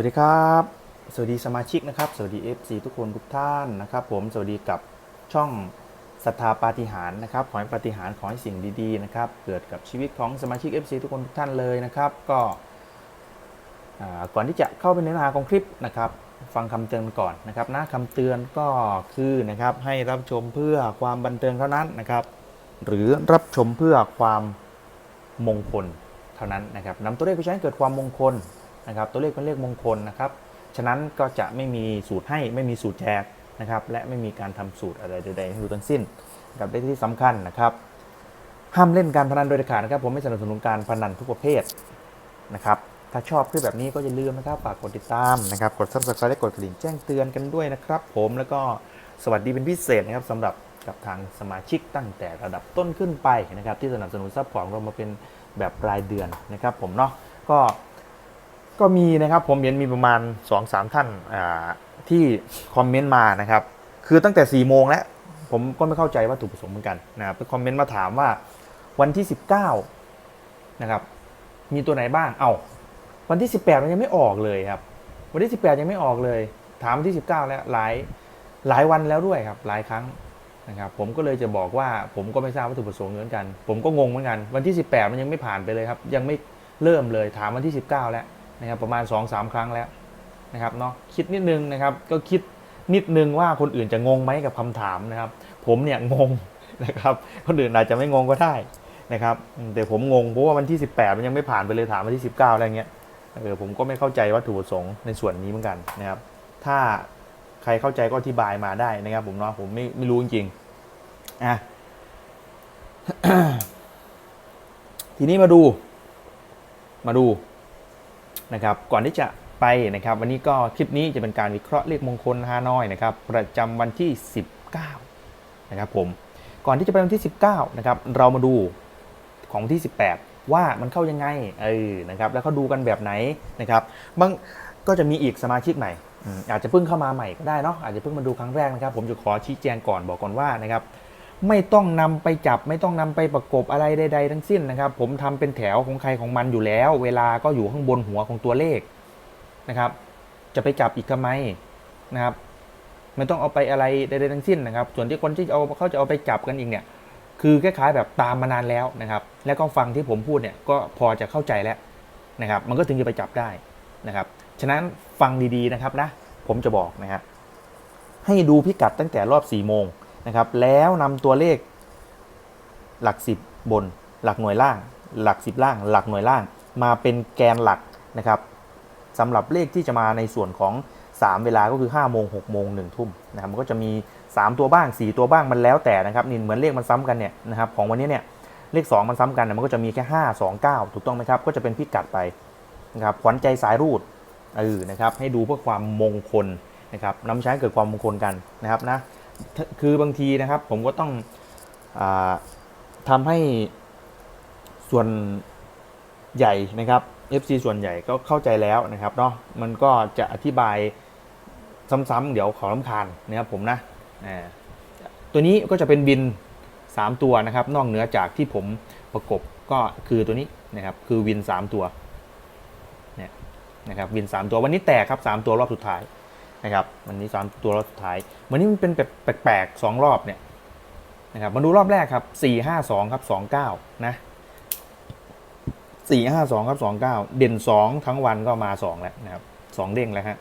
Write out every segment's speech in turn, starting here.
วัสดีครับ สวัสดีสมาชิกนะครับ สวัสดี FC ทุกคนทุกท่านนะครับ ผมสวัสดีกับช่องศรัทธาปาฏิหาริย์นะครับ ขอให้ปาฏิหาริย์ขอให้สิ่งดีๆนะครับ เกิดกับชีวิตของสมาชิก FC ทุกคนทุกท่านเลยนะครับ ก็ก่อนที่จะเข้าไปในเนื้อหาของคลิปนะครับ ฟังคำเตือนก่อนนะครับนะคำเตือนก็คือนะครับให้รับชมเพื่อความบันเทิงเท่านั้นนะครับ หรือรับชมเพื่อความมงคลเท่านั้นนะครับนำตัวเลขไปใช้ให้เกิดความมงคล นะครับตัวเลขเป็นเลขมงคลนะครับฉะนั้นก็จะไม่มีสูตรให้ไม่มีสูตรแจกนะครับและไม่มีการทำสูตรอะไรใดๆให้ดูทั้งสิ้นนะครับได้ที่สำคัญนะครับ ห้ามเล่นการพนันโดยเด็ดขาดนะครับ ผมไม่สนับสนุนการพนันทุกประเภทนะครับถ้าชอบคลิปแบบนี้ก็อย่าลืมนะครับฝากกดติดตามนะครับกด subscribe และกดกระดิ่งแจ้งเตือนกันด้วยนะครับ ผมแล้วก็สวัสดีเป็นพิเศษนะครับสำหรับกับทางสมาชิกตั้งแต่ระดับต้นขึ้นไปนะครับ ที่สนับสนุนซัพพอร์ตเรามาเป็นแบบรายเดือนนะครับ ผมเนาะก็ ก็มีนะครับผมเห็นมีประมาณ 2-3 ท่านอ่าที่คอมเมนต์มานะครับ คือตั้งแต่4ี่โมงแล้ว ผมก็ไม่เข้าใจว่าถูกประสงค์เหมือนกันนะครับไปคอมเมนต์มาถามว่าวันที่ 19 นะครับ มีตัวไหนบ้าง เอา้าวันที่ 18 มันยังไม่ออกเลยครับ วันที่ 18 ยังไม่ออกเลย ถามวันที่ 19 แล้วหลายหลายวันแล้วด้วยครับ หลายครั้งนะครับผมก็เลยจะบอกว่าผมก็ไม่ทราบวัตถุประสงค์เหมือนกัน ผมก็งงเหมือนกัน วันที่ 18 มันยังไม่ผ่านไปเลยครับ ยังไม่เริ่มเลยถามวันที่ 19 แล้ว นะครับประมาณ 2-3 ครั้งแล้วนะครับเนาะคิดนิดนึงนะครับก็คิดนิดนึงว่าคนอื่นจะงงไหมกับคำถามนะครับ ผมเนี่ยงงนะครับคนอื่นอาจจะไม่งงก็ได้นะครับแต่ผมงงเพราะว่าวันที่ 18 มันยังไม่ผ่านไปเลยถามวันที่ 19 อะไรเงี้ยเออผมก็ไม่เข้าใจวัตถุประสงค์ในส่วนนี้เหมือนกันนะครับ ถ้าใครเข้าใจก็อธิบายมาได้นะครับ ผมเนาะผมไม่ไม่รู้จริงๆอะทีนี้มาดู มาดู นะครับก่อนที่จะไปนะครับ วันนี้ก็คลิปนี้จะเป็นการวิเคราะห์เลขมงคลฮานอยนะครับประจำวันที่ 19นะครับผมก่อนที่จะไปวันที่ 19นะครับเรามาดูของที่ 18 ว่ามันเข้ายังไงเออนะครับแล้วเขาดูกันแบบไหนนะครับบางก็จะมีอีกสมาชิกใหม่อาจจะเพิ่งเข้ามาใหม่ก็ได้เนาะอาจจะเพิ่งมาดูครั้งแรกนะครับ ผมจะขอชี้แจงก่อนบอกก่อนว่านะครับ ไม่ต้องนำไปจับ ไม่ต้องนำไปประกบอะไรใดๆทั้งสิ้นนะครับ ผมทำเป็นแถวของใครของมันอยู่แล้ว เวลาก็อยู่ข้างบนหัวของตัวเลขนะครับ จะไปจับอีกทำไมนะครับ ไม่ต้องเอาไปอะไรใดๆทั้งสิ้นนะครับ ส่วนที่คนที่เอาเขาจะเอาไปจับกันอีกเนี่ย คือคล้ายๆแบบตามมานานแล้วนะครับ แล้วก็ฟังที่ผมพูดเนี่ยก็พอจะเข้าใจแล้วนะครับ มันก็ถึงจะไปจับได้นะครับ ฉะนั้นฟังดีๆนะครับนะ ผมจะบอกนะครับให้ดูพิกัดตั้งแต่รอบ4โมง นะครับแล้วนำตัวเลขหลัก 10 บน หลักหน่วยล่าง หลัก 10 ล่าง หลักหน่วยล่าง มาเป็นแกนหลักนะครับสำหรับเลขที่จะมาในส่วนของ 3 เวลาก็คือ5โมง6โมง1ทุ่มนะครับมันก็จะมี 3 ตัวบ้าง 4 ตัวบ้างมันแล้วแต่นะครับนี่เหมือนเลขมันซ้ำกันเนี่ยนะครับของวันนี้เนี่ยเลข 2 มันซ้ำกันเนี่ยมันก็จะมีแค่ 5 2 9 ถูกต้องไหมครับก็จะเป็นพิกัดไปนะครับขวัญใจสายรูดเออนะครับให้ดูเพื่อความมงคลนะครับนำใช้เกิดความมงคลกันนะครับนะ คือบางทีนะครับ ผมก็ต้องอทำให้ส่วนใหญ่นะครับ FC ส่วนใหญ่ก็เข้าใจแล้วนะครับเนาะมันก็จะอธิบายซ้ำๆเดี๋ยวขอลำคาญนะครับผมนะอ่าตัวนี้ก็จะเป็นบิน 3 ตัวนะครับ นอกเหนือจากที่ผมประกบก็คือตัวนี้นะครับ คือวิน 3 ตัวเนี่ยนะครับวิน 3 ตัววันนี้แตกครับ 3 ตัวรอบสุดท้าย นะครับวันนี้3ตัวรอบสุดท้ายวันนี้มันเป็นแบบแปลกๆ2รอบเนี่ยนะครับมาดูรอบแรกครับ4 5 2ครับ29นะ4 5 2ครับ29เก้าเด่น2ทั้งวันก็มา2แล้วนะครับ2เด้งแล้วฮะ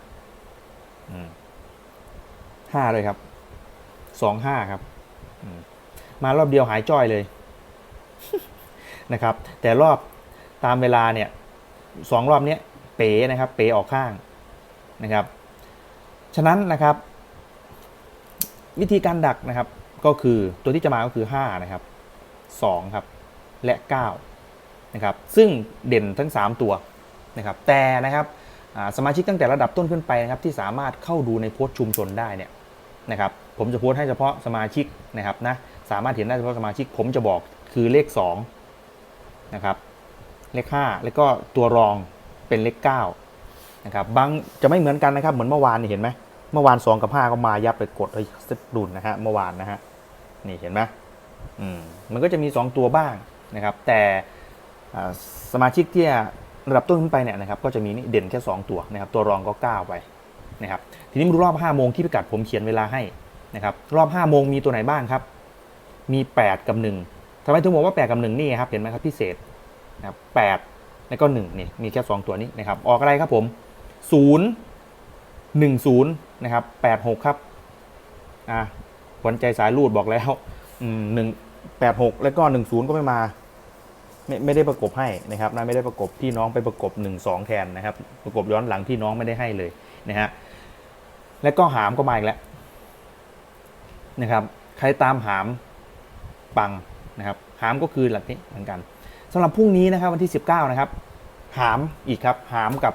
ห้าเลยครับสองห้าครับมมารอบเดียวหายจ้อยเลยนะครับ แต่รอบตามเวลาเนี่ยสองรอบเนี้ยเป๋นะครับ เป๋ออกข้างนะครับ ฉะนั้นนะครับ วิธีการดักนะครับ ก็คือตัวที่จะมาก็คือห้านะครับสองครับ และเก้านะครับ ซึ่งเด่นทั้งสามตัวนะครับ แต่นะครับสมาชิกตั้งแต่ระดับต้นขึ้นไปนะครับ ที่สามารถเข้าดูในโพสต์ชุมชนได้เนี่ยนะครับ ผมจะโพสต์ให้เฉพาะสมาชิกนะครับนะสามารถเห็นได้เฉพาะสมาชิก ผมจะบอกคือเลข2นะครับเลข 5 แล้วก็ตัวรองเป็นเลข9นะครับบางจะไม่เหมือนกันนะครับ เหมือนเมื่อวานนี่เห็นไหม เมื่อวาน2กับ5ก็มายับไปกดเฮ้ยสเรุนนะฮะเมื่อวานนะฮะนี่เห็นไหมอืมมันก็จะมี2ตัวบ้างนะครับ แต่สมาชิกที่ระดับต้นขึ้นไปเนี่ยนะครับก็จะมีนี่เด่นแค่2ตัวนะครับ ตัวรองก็9ไปนะครับ ทีนี้มาดูรอบ5โมงที่พิกัดผมเขียนเวลาให้นะครับ รอบ5โมงมีตัวไหนบ้างครับ มี8กับ1ทำไมถึงบอกว่า8กับ1นี่ครับเห็นไหมครับพิเศษนะครับ8แล้วก็1นี่มีแค่2ตัวนี้นะครับ ออกอะไรครับผม0 1 0นะครับ86 ครับอะขวัญใจสายรูดบอกแล้วหนึ่งแปดหกแล้วก็หนึ่งศูนย์ก็ไม่มา ไม่ไม่ได้ประกบให้นะครับนะไม่ได้ประกบพี่น้องไปประกบ1 2แทนนะครับ ประกบย้อนหลังพี่น้องไม่ได้ให้เลยนะฮะแล้วก็หามก็มาอีกแล้วนะครับ ใครตามหามปังนะครับหามก็คือหลักนี้เหมือนกันสำหรับพรุ่งนี้นะครับวันที่ 19 นะครับ หามอีกครับ หามกับ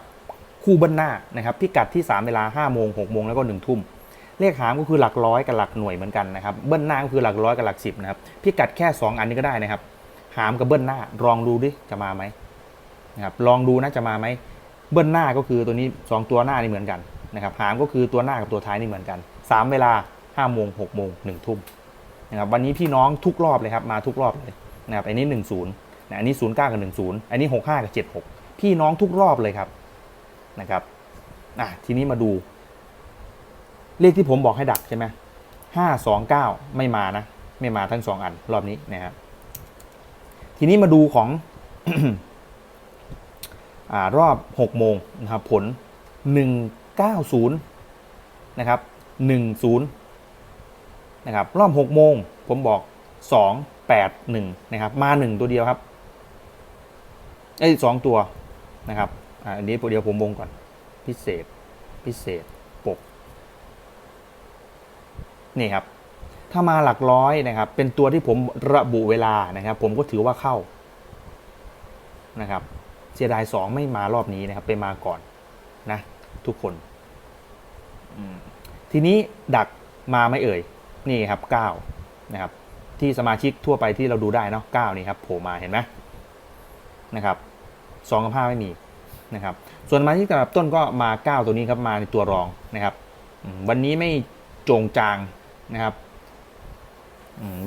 คู่เบิ้ลหน้านะครับพิกัดที่ 3 เวลา5โมง6โมงแล้วก็1ทุ่มเลขหามก็คือหลักร้อยกับหลักหน่วยเหมือนกันนะครับเบิ้ลหน้าก็คือหลักร้อยกับหลักสิบนะครับพิกัดแค่ 2 อันนี้ก็ได้นะครับ หามกับเบิ้ลหน้าลองดูดิจะมาไหมนะครับลองดูนะจะมาไหมเบิ้ลหน้าก็คือตัวนี้ 2 ตัวหน้านี่เหมือนกันนะครับหามก็คือตัวหน้ากับตัวท้ายนี่เหมือนกัน 3 เวลา5โมง6โมง1ทุ่มนะครับวันนี้พี่น้องทุกรอบเลยครับมาทุกรอบเลยนะครับอันนี้ 1 0นะอันนี้0 9กับ1 0 อันนี้ 6 5กับ7 6 พี่น้องทุกรอบเลยครับ นะครับอะทีนี้มาดู เลขที่ผมบอกให้ดักใช่ไหมห้าสองเก้าไม่มานะ ไม่มาทั้งสองอันรอบนี้นะครับทีนี้มาดูของอรอบหกโมงนะครับผลหนึ่งเก้าศูนย์นะครับหนึ่งศูนย์นะครับรอบหกโมงผมบอกสองแปดหนึ่งนะครับ มาหนึ่งตัวเดียวครับไอ้ยสองตัวนะครับ อันนี้เดียวผมวงก่อน พิเศษ พิเศษ ปก นี่ครับ ถ้ามาหลักร้อยนะครับ เป็นตัวที่ผมระบุเวลานะครับ ผมก็ถือว่าเข้า นะครับ เสียดายสองไม่มารอบนี้นะครับ ไปมาก่อนนะ ทุกคน ทีนี้ดักมาไม่เอ่ย นี่ครับเก้านะครับ ที่สมาชิกทั่วไปที่เราดูได้เนาะเก้านี่ครับโผล่มาเห็นไหมนะครับสองกับห้าไม่มี นะครับส่วนมาชิกระดับต้นก็มาเก้าตัวนี้ครับมาในตัวรองนะครับวันนี้ไม่โจงจางนะครับ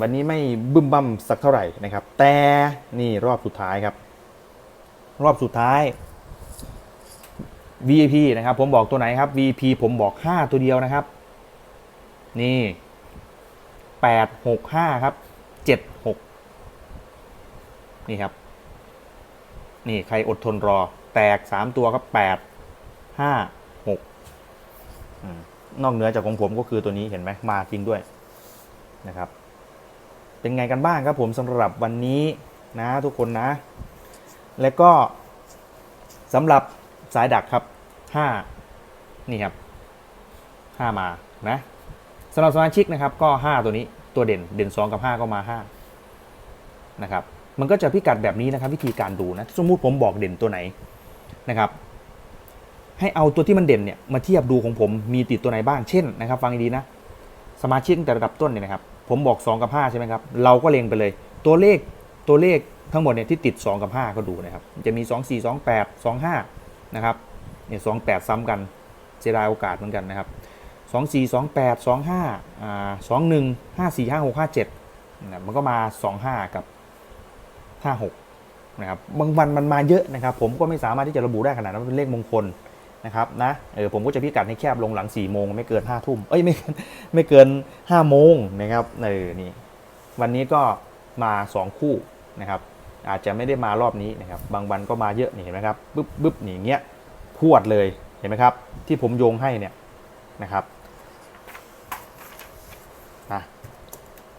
วันนี้ไม่บึ้มบั่มสักเท่าไหร่นะครับ แต่นี่รอบสุดท้ายครับ รอบสุดท้าย VIP นะครับผมบอกตัวไหนครับ VIP ผมบอก 5 ตัวเดียวนะครับ นี่ 8 6 5 ครับ 7 6 นี่ครับ นี่ใครอดทนรอ แตก3ตัวครับ8 5 6อืมนอกเหนือจากของผมก็คือตัวนี้เห็นไหมมาจริงด้วยนะครับ เป็นไงกันบ้างครับผมสำหรับวันนี้นะทุกคนนะ แล้วก็สำหรับสายดักครับ5นี่ครับ5มานะสำหรับสมาชิกนะครับก็5ตัวนี้ตัวเด่นเด่น2กับ5ก็มา5นะครับมันก็จะพิกัดแบบนี้นะครับวิธีการดูนะ สมมุติผมบอกเด่นตัวไหน นะครับ ให้เอาตัวที่มันเด่นเนี่ยมาเทียบดูของผมมีติดตัวไหนบ้างเช่นนะครับ ฟังดีนะ สมาชิกแต่ระดับต้นเนี่ยนะครับ ผมบอก 2 กับ 5 ใช่ไหมครับ เราก็เล็งไปเลย ตัวเลขตัวเลขทั้งหมดเนี่ยที่ติด 2 กับ 5 ก็ดูนะครับ จะมี 2 4 2 8 2 5 นะครับเนี่ย2 8ซ้ำกันเสียดายโอกาสเหมือนกันนะครับ2 4 2 8 2 5อ่า2 1 5 4 5 6 5 7นะมันก็มา2 5กับ5 6 นะครับบางวันมันมาเยอะนะครับ ผมก็ไม่สามารถที่จะระบุได้ขนาดนั้นเป็นเลขมงคลนะครับนะเออผมก็จะพิกัดให้แคบลงหลัง4โมงไม่เกิน5ทุ่มเอ้ยไม่ไม่เกิน5โมงนะครับเออนี่วันนี้ก็มา 2 คู่นะครับ อาจจะไม่ได้มารอบนี้นะครับ บางวันก็มาเยอะนี่เห็นไหมครับปึ๊บปึ๊บนี่อย่างเงี้ยพวดเลยเห็นไหมครับ ที่ผมโยงให้เนี่ยนะครับนะ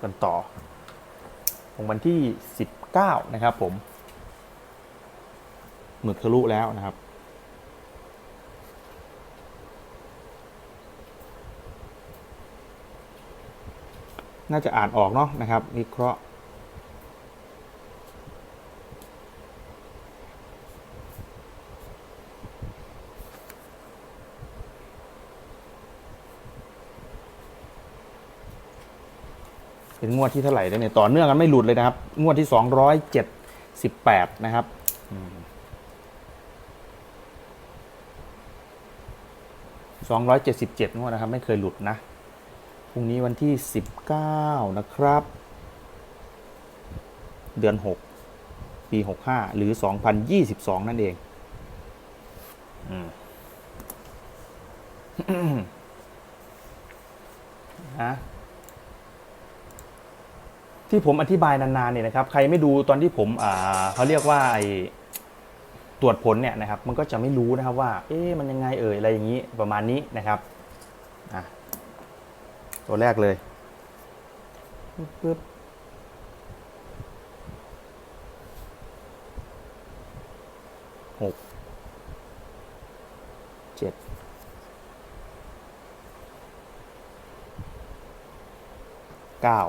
กันต่อของวันที่ 19 นะครับผม หมึกทะลุแล้วนะครับ น่าจะอ่านออกเนาะนะครับวิเคราะห์เป็นงวดที่เท่าไหร่แล้วเนี่ยต่อเนื่องกันไม่หลุดเลยนะครับ งวดที่สองร้อยเจ็ดสิบเจ็ด งวดนะครับ ไม่เคยหลุดนะ พรุ่งนี้วันที่ 19 นะครับ เดือน 6 ปี 65 หรือ 2022 นั่นเองอืมนะที่ผมอธิบายนานๆเนี่ยนะครับ ใครไม่ดูตอนที่ผม อ่าเขาเรียกว่าไอ ตรวจผลเนี่ยนะครับมันก็จะไม่รู้นะครับว่าเอ๊ะมันยังไงเอ่ยอะไรอย่างนี้ประมาณนี้นะครับตัวแรกเลยปึ๊บหกเจ็ดเก้า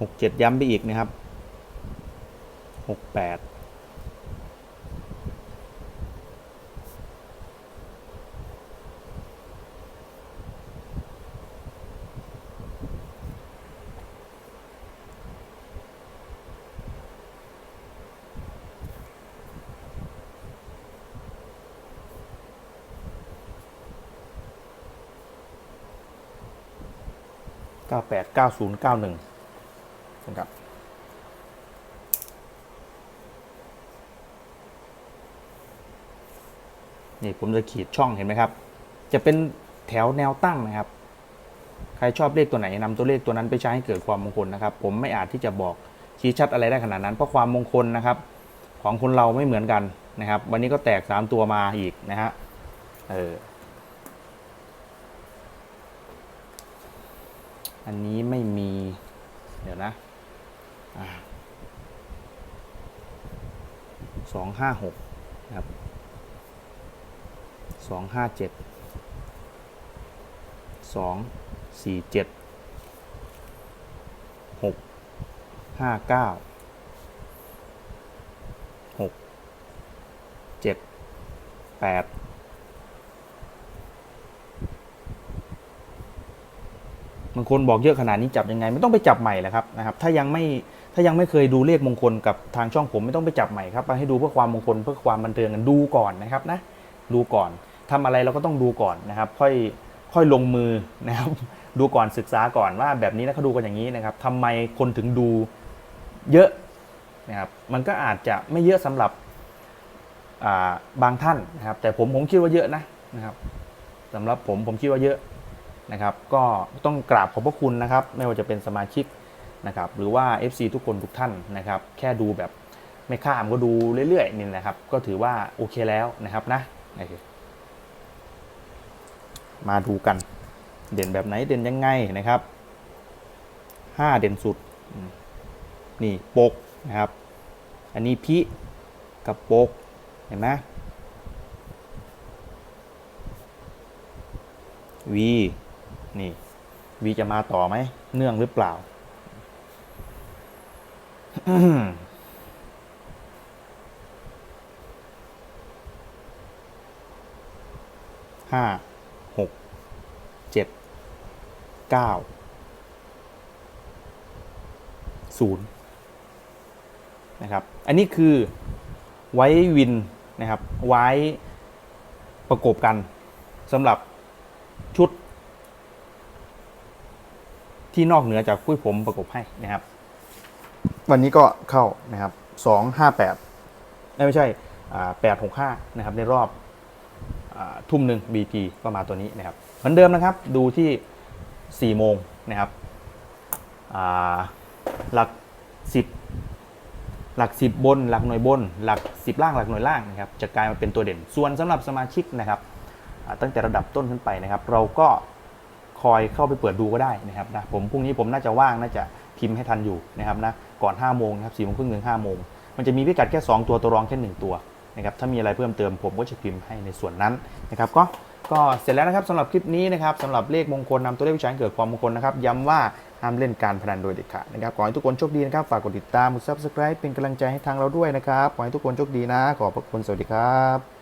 หกเจ็ดย้ำไปอีกนะครับหกแปดเก้าแปดเก้าศูนย์เก้าหนึ่ง นะครับนี่ผมจะขีดช่องเห็นไหมครับ จะเป็นแถวแนวตั้งนะครับ ใครชอบเลขตัวไหนนำตัวเลขตัวนั้นไปใช้ให้เกิดความมงคลนะครับ ผมไม่อาจที่จะบอกชี้ชัดอะไรได้ขนาดนั้น เพราะความมงคลนะครับ ของคนเราไม่เหมือนกันนะครับ วันนี้ก็แตก 3 ตัวมาอีกนะฮะเอออันนี้ไม่มี เดี๋ยวนะ สองห้าหกนะครับสองห้าเจ็ดสองสี่เจ็ดหกห้าเก้าหกเจ็ดแปดางคนบอกเยอะขนาดนี้จับยังไง ไม่ต้องไปจับใหม่แหละครับนะครับ ถ้ายังไม่ถ้ายังไม่เคยดูเลขมงคลกับทางช่องผมไม่ต้องไปจับใหม่ครับไปให้ดูเพื่อความมงคลเพื่อความบันเทิงกันดูก่อนนะครับนะดูก่อนทำอะไรเราก็ต้องดูก่อนนะครับ ค่อยค่อยลงมือนะครับดูก่อนศึกษาก่อนว่าแบบนี้นะเขาดูกันอย่างนี้นะครับทำไมคนถึงดูเยอะนะครับมันก็อาจจะไม่เยอะสำหรับบางท่านนะครับ แต่ผมผมคิดว่าเยอะนะนะครับสำหรับผมผมคิดว่าเยอะ นะครับ ก็ต้องกราบขอบพระคุณนะครับ ไม่ว่าจะเป็นสมาชิกนะครับ หรือว่า FC ทุกคนทุกท่านนะครับ แค่ดูแบบไม่ข้ามก็ดูเรื่อยๆนี่นะครับ ก็ถือว่าโอเคแล้วนะครับนะโอเคมาดูกัน เด่นแบบไหนเด่นยังไงนะครับ5เด่นสุด นี่ปกนะครับ อันนี้พิกับปกเห็นไหม V นี่ V จะมาต่อไหม เนื่องหรือเปล่า ห้า หก เจ็ด เก้า ศูนย์นะครับ อันนี้คือไว้วินนะครับ ไว้ประกบกันสำหรับชุด ที่นอกเหนือจากคุยผมประกบให้นะครับ วันนี้ก็เข้านะครับสองห้าแปดไม่ใช่แปดหกห้านะครับในรอบอาทุ่มหนึ่ง BP ก็มาตัวนี้นะครับ เหมือนเดิมนะครับ ดูที่ 4 โมงนะครับอ่าหลัก 10 หลัก 10 บน หลักหน่วยบน หลัก 10 ล่างหลักหน่วยล่างนะครับ จะกลายมาเป็นตัวเด่น ส่วนสำหรับสมาชิกนะครับอ่าตั้งแต่ระดับต้นขึ้นไปนะครับ เราก็ คอยเข้าไปเปิดดูก็ได้นะครับนะผมพรุ่งนี้ผมน่าจะว่างน่าจะพิมพ์ให้ทันอยู่นะครับนะก่อน5โมงนะครับ4โมงครึ่งถึง5โมงมันจะมีพิกัดแค่ 2 ตัวตัวรองแค่ 1 ตัวนะครับถ้ามีอะไรเพิ่มเติมผมก็จะพิมพ์ให้ในส่วนนั้นนะครับก็ก็เสร็จแล้วนะครับสำหรับคลิปนี้นะครับสำหรับเลขมงคลนำตัวเลขวิชาเกิดความมงคลนะครับย้ำว่าห้ามเล่นการพนันโดยเด็ดขาดนะครับขอให้ทุกคนโชคดีนะครับฝากกดติดตามกด subscribe เป็นกำลังใจให้ทางเราด้วยนะครับขอให้ทุกคนโชคดีนะ ขอบพระคุณสวัสดีครับ